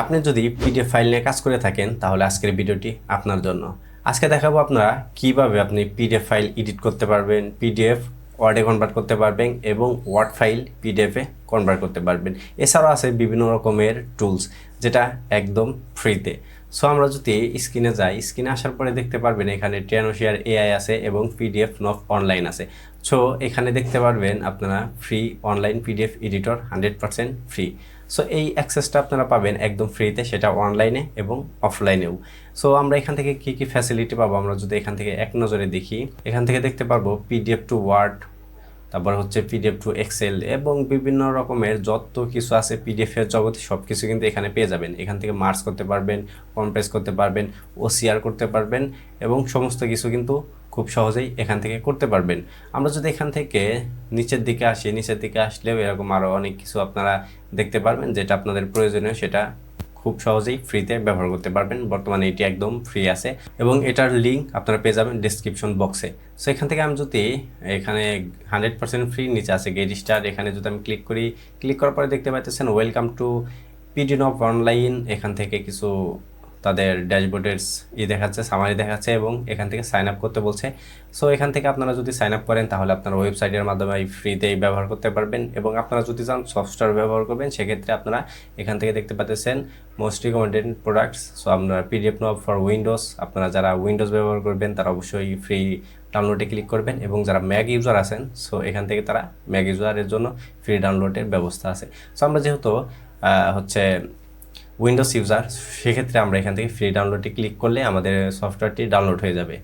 আপনি যদি PDF file নিয়ে কাজ করে থাকেন, তাহলে আজকের ভিডিওটি আপনার জন্য। আজকে দেখাবো আপনারা কীভাবে আপনি পিডিএফ ফাইল এডিট করতে পারবেন, পিডিএফ ওয়ার্ডে কনভার্ট করতে পারবেন এবং ওয়ার্ড ফাইল পিডিএফে কনভার্ট করতে পারবেন। এছাড়াও আছে বিভিন্ন রকমের টুলস যেটা একদম ফ্রিতে সো আমরা যদি স্ক্রিনে যাই স্ক্রিনে আসার পরে দেখতে পারবেন এখানে ট্রিয়ানোশিয়ার এআই আছে এবং পিডিএফ নফ অনলাইন আছে। সো এখানে দেখতে পারবেন আপনারা free online PDF editor hundred percent free so এই অ্যাক্সেসটা আপনারা পাবেন একদম ফ্রিতে সেটা অনলাইনে এবং অফলাইনেও সো আমরা এখান থেকে কী কী ফ্যাসিলিটি পাবো? আমরা যদি এখান থেকে এক নজরে দেখি, এখান থেকে দেখতে পারব পিডিএফ টু ওয়ার্ড তারপর হচ্ছে পিডিএফ টু এক্সেল এবং বিভিন্ন রকমের যত কিছু আছে পিডিএফ এর জগতে সব কিছু কিন্তু এখানে পেয়ে যাবেন। এখান থেকে মার্চ করতে পারবেন কম্প্রেস করতে পারবেন ও ওসিআর করতে পারবেন এবং সমস্ত কিছু কিন্তু খুব সহজেই এখান থেকে করতে পারবেন। আমরা যদি এখান থেকে নিচের দিকে আসি, নিচের দিকে আসলেও এরকম আরও অনেক কিছু আপনারা দেখতে পারবেন যেটা আপনাদের প্রয়োজনীয় সেটা খুব সহজেই ফ্রিতে ব্যবহার করতে পারবেন। বর্তমানে এটি একদম ফ্রি আছে এবং এটার লিঙ্ক আপনারা পেয়ে যাবেন ডিসক্রিপশন বক্সে সো এখান থেকে আমি যদি এখানে হান্ড্রেড পার্সেন্ট ফ্রি নিচে আছে গেট স্টার এখানে যদি আমি ক্লিক করি ক্লিক করার পরে দেখতে পাইতেছেন ওয়েলকাম টু পিডিন অফ অনলাইন এখান থেকে কিছু তাদের ড্যাশবোর্ডের ই দেখাচ্ছে সামারি দেখাচ্ছে এবং এখান থেকে সাইন আপ করতে বলছে। সো এখান থেকে আপনারা যদি সাইন আপ করেন, তাহলে আপনারা ওয়েবসাইটের মাধ্যমে ফ্রিতেই ব্যবহার করতে পারবেন এবং আপনারা যদি চান সফটওয়্যার ব্যবহার করবেন, সেক্ষেত্রে আপনারা এখান থেকে দেখতে পাচ্ছেন মোস্ট রিকমেন্ডেড প্রোডাক্টস সো আপনারা পিডিএফ নব ফর উইন্ডোজ আপনারা যারা উইন্ডোজ ব্যবহার করবেন, তারা অবশ্যই ফ্রি ডাউনলোডে ক্লিক করবেন এবং যারা ম্যাগ ইউজার আছেন সো এখান থেকে তারা ম্যাগ ইউজারের জন্য ফ্রি ডাউনলোডের ব্যবস্থা আছে। সো আমরা যেহেতু হচ্ছে উইন্ডোজ ইউজার সেক্ষেত্রে আমরা এখান থেকে ফ্রি ডাউনলোডে ক্লিক করলে আমাদের সফটওয়্যারটি ডাউনলোড হয়ে যাবে।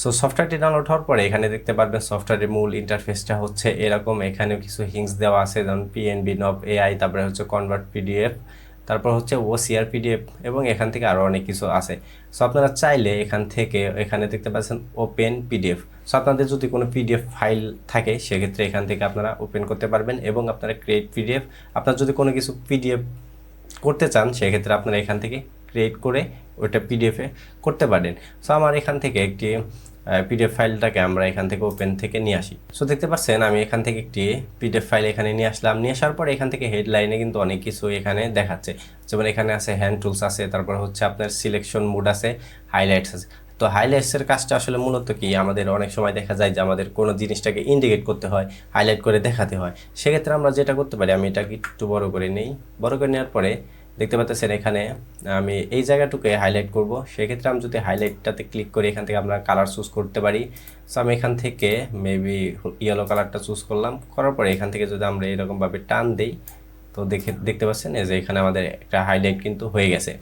সো সফটওয়্যারটি ডাউনলোড হওয়ার পরে এখানে দেখতে পারবেন সফটওয়্যারের মূল ইন্টারফেসটা হচ্ছে এরকম। এখানেও কিছু হিংস দেওয়া আছে, যেমন পিএনবি নব এআই তারপরে হচ্ছে কনভার্ট পিডিএফ তারপর হচ্ছে ওসিআর পিডিএফ এবং এখান থেকে আরও অনেক কিছু আছে। সো আপনারা চাইলে এখান থেকে এখানে দেখতে পাচ্ছেন ওপেন পিডিএফ সো আপনাদের যদি কোনো পিডিএফ ফাইল থাকে, সেক্ষেত্রে এখান থেকে আপনারা ওপেন করতে পারবেন, এবং আপনারা ক্রিয়েট পিডিএফ আপনার যদি কোনো কিছু পিডিএফ করতে চান, সেক্ষেত্রে আপনারা এখান থেকে ক্রিয়েট করে ওটা পিডিএফে করতে পারেন। সো আমার এখান থেকে একটি পিডিএফ ফাইলটাকে আমরা এখান থেকে ওপেন থেকে নিয়ে আসি। সো দেখতে পাচ্ছেন, আমি এখান থেকে একটি পিডিএফ ফাইল এখানে নিয়ে আসলাম। নিয়ে আসার পর এখান থেকে হেডলাইনে কিন্তু অনেক কিছু এখানে দেখাচ্ছে। যেমন এখানে আছে হ্যান্ড টুলস আছে, তারপর হচ্ছে আপনার সিলেকশন মোড আছে হাইলাইটস আছে। তো হাইলাইটসের কাজটা আসলে মূলত কি? আমাদের অনেক সময় দেখা যায় যে আমাদের কোনো জিনিসটাকে ইন্ডিকেট করতে হয় হাইলাইট করে দেখাতে হয়। সেক্ষেত্রে আমরা যেটা করতে পারি, আমি এটাকে একটু বড় করে নিই। বড় করে নেওয়ার পরে দেখতে পাচ্ছেন এখানে আমি এই জায়গাটুকে হাইলাইট করব। সেক্ষেত্রে আমি যদি হাইলাইটটাতে ক্লিক করি এখান থেকে আমরা কালার চুজ করতে পারি সো আমি এখান থেকে মেবি ইয়েলো কালারটা চুজ করলাম। করার পরে এখান থেকে যদি আমরা এরকমভাবে টান দিই, তো দেখে, দেখতে পাচ্ছেন এই যে এখানে আমাদের একটা হাইলাইট কিন্তু হয়ে গেছে।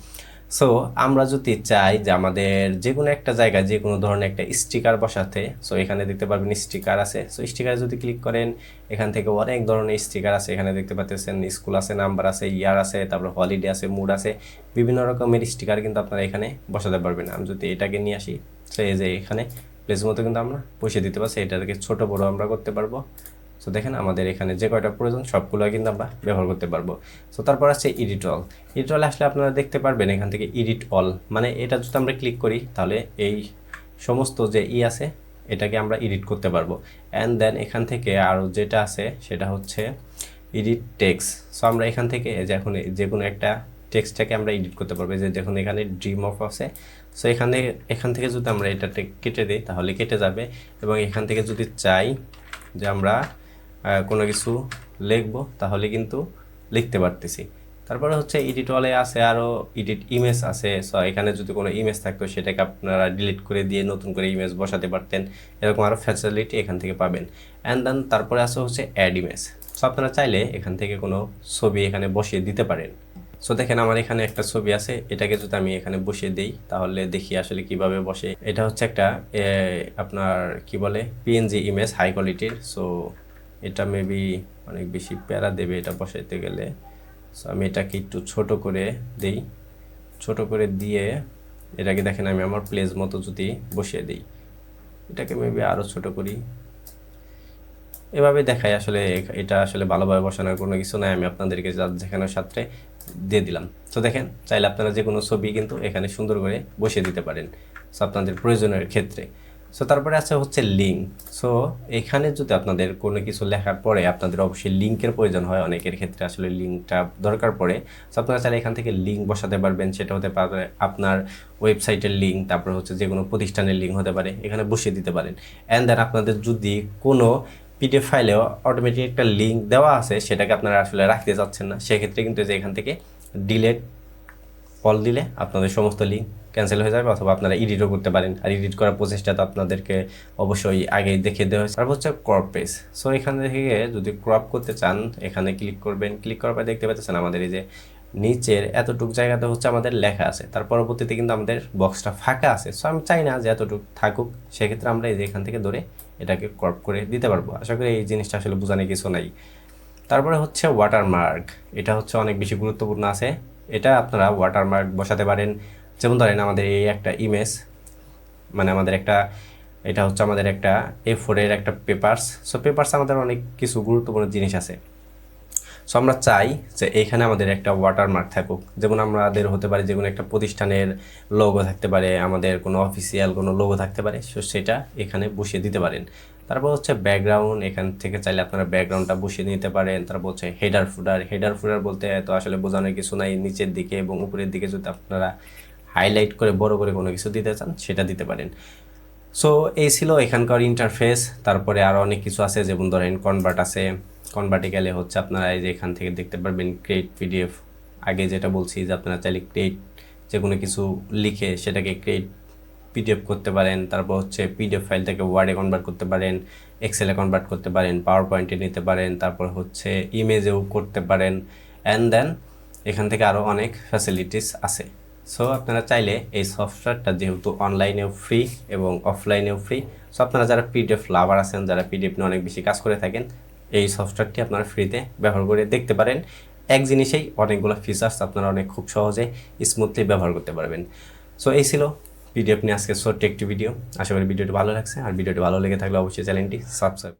সো আমরা যদি চাই যে আমাদের যে কোনো একটা জায়গায় যে কোনো ধরনের একটা স্টিকার বসাতে সো এখানে দেখতে পারবেন স্টিকার আছে। সো স্টিকারে যদি ক্লিক করেন, এখান থেকে অনেক ধরনের স্টিকার আছে। এখানে দেখতে পাচ্ছেন স্কুল আছে নাম্বার আছে ইয়ার আছে, তারপর হলিডে আছে মুড আছে। বিভিন্ন রকমের স্টিকার কিন্তু আপনারা এখানে বসাতে পারবেন। আমি যদি এটাকে নিয়ে আসি সো যে এখানে প্লেস মতো কিন্তু আমরা বসিয়ে দিতে পারছি। এটাকে ছোট বড় আমরা করতে পারব। সো দেখেন আমাদের এখানে যে কয়টা প্রয়োজন সবগুলো কিন্তু আমরা ব্যবহার করতে পারব। সো তারপর আছে এডিট অল এডিট অল আসলে আপনারা দেখতে পারবেন এখান থেকে এডিট অল মানে এটা যদি আমরা ক্লিক করি, তাহলে এই সমস্ত যে ই আছে, এটাকে আমরা এডিট করতে পারব। অ্যান্ড দেন এখান থেকে আরও যেটা আছে, সেটা হচ্ছে এডিট টেক্স সো আমরা এখান থেকে যে এখন যে কোনো একটা টেক্সটটাকে আমরা এডিট করতে পারব। যে দেখুন এখানে ড্রিম অফ আছে। সো এখানে এখান থেকে যদি আমরা এটা কেটে দিই, তাহলে কেটে যাবে। এবং এখান থেকে যদি চাই যে আমরা কোনো কিছু লিখব, তাহলে কিন্তু লিখতে পারতেছি। তারপরে হচ্ছে এডিট ওয়ালে আছে আরও এডিট ইমেজ আছে। সো এখানে যদি কোনো ইমেজ থাকতো, সেটাকে আপনারা ডিলিট করে দিয়ে নতুন করে ইমেজ বসাতে পারতেন। এরকম আরও ফ্যাসিলিটি এখান থেকে পাবেন। অ্যান্ড দেন তারপরে আছে হচ্ছে অ্যাড ইমেজ সো আপনারা চাইলে এখান থেকে কোনো ছবি এখানে বসিয়ে দিতে পারেন। সো দেখেন আমার এখানে একটা ছবি আছে। এটাকে যদি আমি এখানে বসিয়ে দিই, তাহলে দেখি আসলে কীভাবে বসে। এটা হচ্ছে একটা আপনার কি বলে পিএনজি ইমেজ হাই কোয়ালিটির সো এটা মেবি অনেক বেশি প্যারা দেবে এটা বসাইতে গেলে। সো আমি এটাকে একটু ছোট করে দেই। ছোট করে দিয়ে এটাকে দেখেন আমি আমার প্লেস মতো যদি বসিয়ে দিই, এটাকে মেবি আরও ছোট করি। এভাবে দেখাই আসলে এটা আসলে ভালোভাবে বসানোর কোনো কিছু নাই, আমি আপনাদেরকে যা দেখানোর সাথে দিয়ে দিলাম। তো দেখেন, চাইলে আপনারা যে কোনো ছবি কিন্তু এখানে সুন্দর করে বসিয়ে দিতে পারেন। সো আপনাদের প্রয়োজনের ক্ষেত্রে। সো তারপরে আছে হচ্ছে লিঙ্ক সো এখানে যদি আপনাদের কোনো কিছু লেখার পরে আপনাদের অবশ্যই লিঙ্কের প্রয়োজন হয়, অনেকের ক্ষেত্রে আসলে লিঙ্কটা দরকার পড়ে। সো আপনারা চাইলে এখান থেকে লিঙ্ক বসাতে পারবেন, সেটা হতে পারে আপনার ওয়েবসাইটের লিঙ্ক তারপর হচ্ছে যে কোনো প্রতিষ্ঠানের লিঙ্ক হতে পারে, এখানে বসিয়ে দিতে পারেন। অ্যান্ড দেন আপনাদের যদি কোনো পিডিএফ ফাইলেও অটোমেটিক একটা লিঙ্ক দেওয়া আছে, সেটাকে আপনারা আসলে রাখতে চাচ্ছেন না, সেক্ষেত্রে কিন্তু যে এখান থেকে ডিলেট কল দিলে আপনাদের সমস্ত লিঙ্ক ক্যান্সেল হয়ে যাবে অথবা আপনারা এডিটও করতে পারেন। আর এডিট করার প্রসেসটা তো আপনাদেরকে অবশ্যই আগেই দেখিয়ে দেওয়া হয়েছে। তারপর হচ্ছে ক্রপ পেজ সো এখান থেকে যদি ক্রপ করতে চান, এখানে ক্লিক করবেন। ক্লিক করার পর দেখতে পাচ্ছেন আমাদের এই যে নিচের এতটুক জায়গাতে হচ্ছে আমাদের লেখা আছে। তার পরবর্তীতে কিন্তু আমাদের বক্সটা ফাঁকা আছে। সো আমি চাই না যে এতটুক থাকুক। সেক্ষেত্রে আমরা এই যে এখান থেকে ধরে এটাকে ক্রপ করে দিতে পারব। আশা করি এই জিনিসটা আসলে বোঝানোর কিছু নাই। তারপরে হচ্ছে ওয়াটারমার্ক এটা হচ্ছে অনেক বেশি গুরুত্বপূর্ণ আছে। এটা আপনারা ওয়াটারমার্ক বসাতে পারেন। যেমন ধরেন আমাদের এই একটা ইমেজ মানে আমাদের একটা, এটা হচ্ছে আমাদের একটা এ ফোরের একটা পেপারস সো পেপারস আমাদের অনেক কিছু গুরুত্বপূর্ণ জিনিস আছে। সো আমরা চাই যে এখানে আমাদের একটা ওয়াটারমার্ক থাকুক। যেমন আমাদের হতে পারে যে কোনো একটা প্রতিষ্ঠানের লোগো থাকতে পারে, আমাদের কোনো অফিসিয়াল কোনো লোগো থাকতে পারে সো সেটা এখানে বসিয়ে দিতে পারেন। তারপর হচ্ছে ব্যাকগ্রাউন্ড এখান থেকে চাইলে আপনারা ব্যাকগ্রাউন্ডটা বসিয়ে নিতে পারেন। তারপর হচ্ছে হেডার ফুডার হেডার ফুডার বলতে তো আসলে বোঝানোর কিছু নাই, নিচের দিকে এবং উপরের দিকে যদি আপনারা হাইলাইট করে, বড় করে কোনো কিছু দিতে চান, সেটা দিতে পারেন। সো, এই ছিল এখানকার ইন্টারফেস তারপরে আরও অনেক কিছু আছে, যেমন ধরেন কনভার্ট আছে। কনভার্টে গেলে হচ্ছে আপনারা এই যে এখান থেকে দেখতে পারবেন ক্রিয়েট পিডিএফ আগে যেটা বলছি যে আপনারা চাইলে ক্রিয়েট যে কোনো কিছু লিখে সেটাকে ক্রিয়েট পিডিএফ করতে পারেন। তারপর হচ্ছে পিডিএফ ফাইলটাকে ওয়ার্ডে কনভার্ট করতে পারেন এক্সেলে কনভার্ট করতে পারেন পাওয়ার পয়েন্টে নিতে পারেন, তারপর হচ্ছে ইমেজেও করতে পারেন। অ্যান্ড দেন এখান থেকে আরও অনেক ফ্যাসিলিটিস আছে। সো আপনারা চাইলে এই সফটওয়্যারটা যেহেতু অনলাইনেও ফ্রি এবং অফলাইনেও ফ্রি সো আপনারা যারা পিডিএফ লাভার আছেন, যারা পিডিএফ নিয়ে অনেক বেশি কাজ করে থাকেন, এই সফটওয়্যারটি আপনারা ফ্রিতে ব্যবহার করে দেখতে পারেন। এক জিনিসেই অনেকগুলো ফিচার্স আপনারা অনেক খুব সহজে স্মুথলি ব্যবহার করতে পারবেন। সো এই ছিল পিডিএফ নিয়ে আজকে ছোট্ট একটি ভিডিও আশা করি ভিডিওটি ভালো লাগছে। আর ভিডিওটি ভালো লেগে থাকলে অবশ্যই চ্যানেলটি সাবস্ক্রাইব